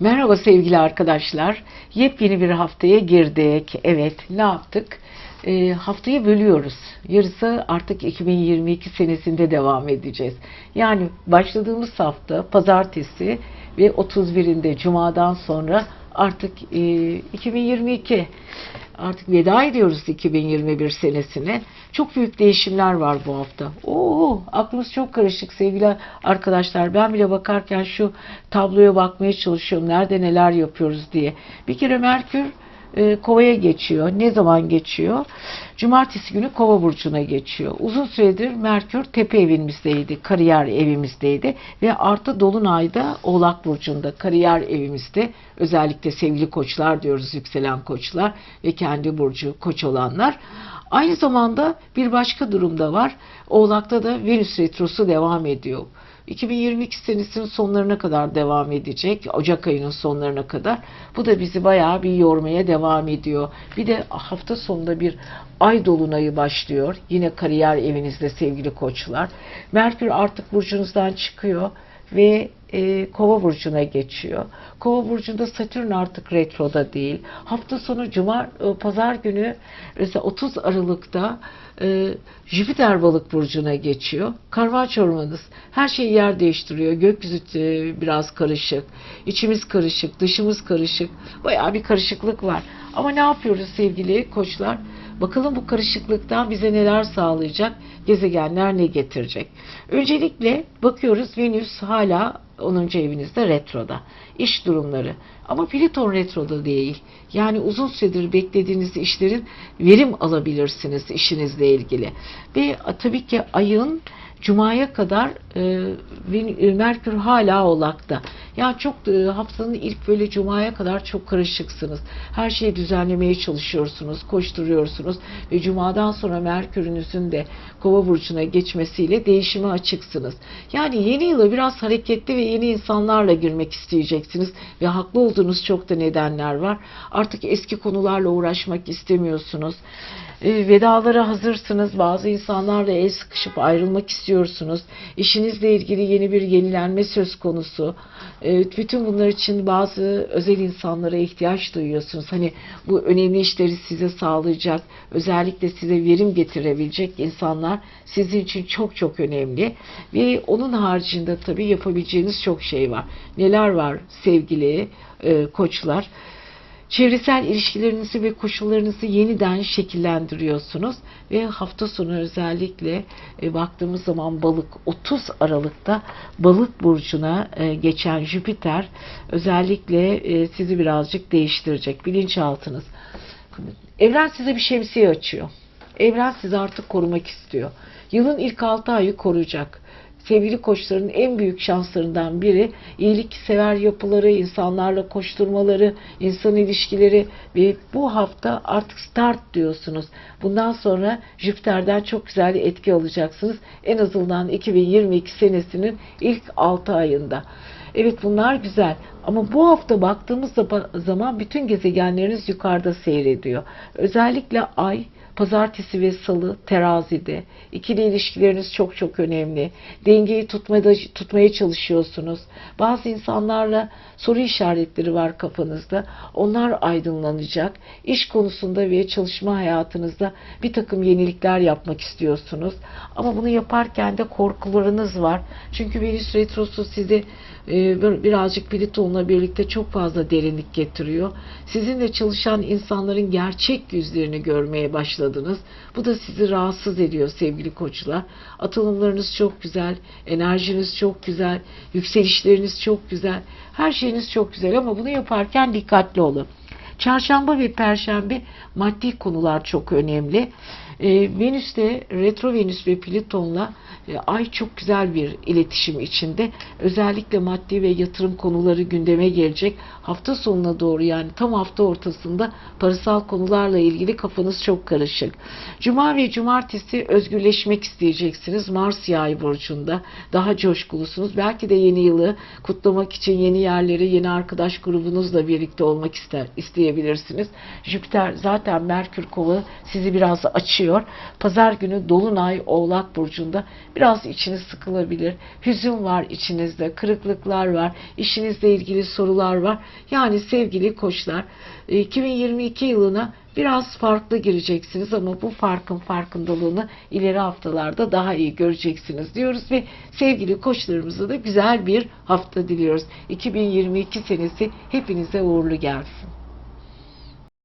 Merhaba sevgili arkadaşlar. Yepyeni bir haftaya girdik. Evet, ne yaptık? Ee, haftayı bölüyoruz. Yarısı artık 2022 senesinde devam edeceğiz. Yani başladığımız hafta pazartesi ve 31'inde cumadan sonra artık e, 2022 artık veda ediyoruz 2021 senesine. Çok büyük değişimler var bu hafta. Oo, aklımız çok karışık sevgili arkadaşlar. Ben bile bakarken şu tabloya bakmaya çalışıyorum. Nerede neler yapıyoruz diye. Bir kere Merkür e, Kova'ya geçiyor. Ne zaman geçiyor? Cumartesi günü Kova burcuna geçiyor. Uzun süredir Merkür tepe evimizdeydi, kariyer evimizdeydi ve artı dolunayda Oğlak burcunda, kariyer evimizde. Özellikle sevgili koçlar diyoruz, yükselen koçlar ve kendi burcu koç olanlar. Aynı zamanda bir başka durumda var. Oğlak'ta da Venüs retrosu devam ediyor. 2022 senesinin sonlarına kadar devam edecek. Ocak ayının sonlarına kadar. Bu da bizi bayağı bir yormaya devam ediyor. Bir de hafta sonunda bir ay dolunayı başlıyor. Yine kariyer evinizde sevgili koçlar. Merkür artık burcunuzdan çıkıyor ve e, Kova burcuna geçiyor. Kova burcunda Satürn artık retroda değil. Hafta sonu cuma e, pazar günü mesela 30 Aralık'ta e, Jüpiter balık burcuna geçiyor. Karvaç ormanız. Her şey yer değiştiriyor. Gökyüzü e, biraz karışık. İçimiz karışık, dışımız karışık. Bayağı bir karışıklık var. Ama ne yapıyoruz sevgili koçlar? Bakalım bu karışıklıktan bize neler sağlayacak? Gezegenler ne getirecek? Öncelikle bakıyoruz Venüs hala 10. evinizde retroda. İş durumları. Ama Plüton retroda değil. Yani uzun süredir beklediğiniz işlerin verim alabilirsiniz işinizle ilgili. Ve tabii ki ayın Cuma'ya kadar e, Merkür hala oğlakta. Yani çok e, haftanın ilk böyle Cuma'ya kadar çok karışıksınız. Her şeyi düzenlemeye çalışıyorsunuz, koşturuyorsunuz ve Cuma'dan sonra Merkür'ünüzün de Kova burcuna geçmesiyle değişime açıksınız. Yani yeni yıla biraz hareketli ve yeni insanlarla girmek isteyeceksiniz ve haklı olduğunuz çok da nedenler var. Artık eski konularla uğraşmak istemiyorsunuz. E, vedalara hazırsınız. Bazı insanlarla el sıkışıp ayrılmak istiyorsunuz. İşinizle ilgili yeni bir yenilenme söz konusu. E, bütün bunlar için bazı özel insanlara ihtiyaç duyuyorsunuz. Hani bu önemli işleri size sağlayacak, özellikle size verim getirebilecek insanlar sizin için çok çok önemli. Ve onun haricinde tabii yapabileceğiniz çok şey var. Neler var sevgili e, koçlar? Çevresel ilişkilerinizi ve koşullarınızı yeniden şekillendiriyorsunuz ve hafta sonu özellikle e, baktığımız zaman balık 30 Aralık'ta balık burcuna e, geçen Jüpiter özellikle e, sizi birazcık değiştirecek bilinçaltınız. Evren size bir şemsiye açıyor. Evren sizi artık korumak istiyor. Yılın ilk 6 ayı koruyacak sevgili koçların en büyük şanslarından biri iyiliksever yapıları, insanlarla koşturmaları, insan ilişkileri ve bu hafta artık start diyorsunuz. Bundan sonra Jüpiter'den çok güzel etki alacaksınız. En azından 2022 senesinin ilk 6 ayında. Evet bunlar güzel ama bu hafta baktığımız zaman bütün gezegenleriniz yukarıda seyrediyor. Özellikle ay Pazartesi ve salı terazide. İkili ilişkileriniz çok çok önemli. Dengeyi tutmada, tutmaya çalışıyorsunuz. Bazı insanlarla soru işaretleri var kafanızda. Onlar aydınlanacak. İş konusunda ve çalışma hayatınızda bir takım yenilikler yapmak istiyorsunuz. Ama bunu yaparken de korkularınız var. Çünkü Venüs Retrosu sizi birazcık Plüton'la birlikte çok fazla derinlik getiriyor. Sizinle çalışan insanların gerçek yüzlerini görmeye başladınız. Bu da sizi rahatsız ediyor sevgili koçlar. Atılımlarınız çok güzel, enerjiniz çok güzel, yükselişleriniz çok güzel. Her şeyiniz çok güzel ama bunu yaparken dikkatli olun. Çarşamba ve Perşembe maddi konular çok önemli. E, Venüs'te retro Venüs ve Plüton'la e, ay çok güzel bir iletişim içinde. Özellikle maddi ve yatırım konuları gündeme gelecek. Hafta sonuna doğru yani tam hafta ortasında parasal konularla ilgili kafanız çok karışık. Cuma ve cumartesi özgürleşmek isteyeceksiniz. Mars yay burcunda. Daha coşkulusunuz. Belki de yeni yılı kutlamak için yeni yerleri, yeni arkadaş grubunuzla birlikte olmak ister, isteyebilirsiniz. Jüpiter zaten Merkür kova sizi biraz açıyor başlıyor. Pazar günü Dolunay Oğlak Burcu'nda biraz içiniz sıkılabilir. Hüzün var içinizde, kırıklıklar var, işinizle ilgili sorular var. Yani sevgili koçlar, e, 2022 yılına biraz farklı gireceksiniz ama bu farkın farkındalığını ileri haftalarda daha iyi göreceksiniz diyoruz ve sevgili koçlarımıza da güzel bir hafta diliyoruz. 2022 senesi hepinize uğurlu gelsin.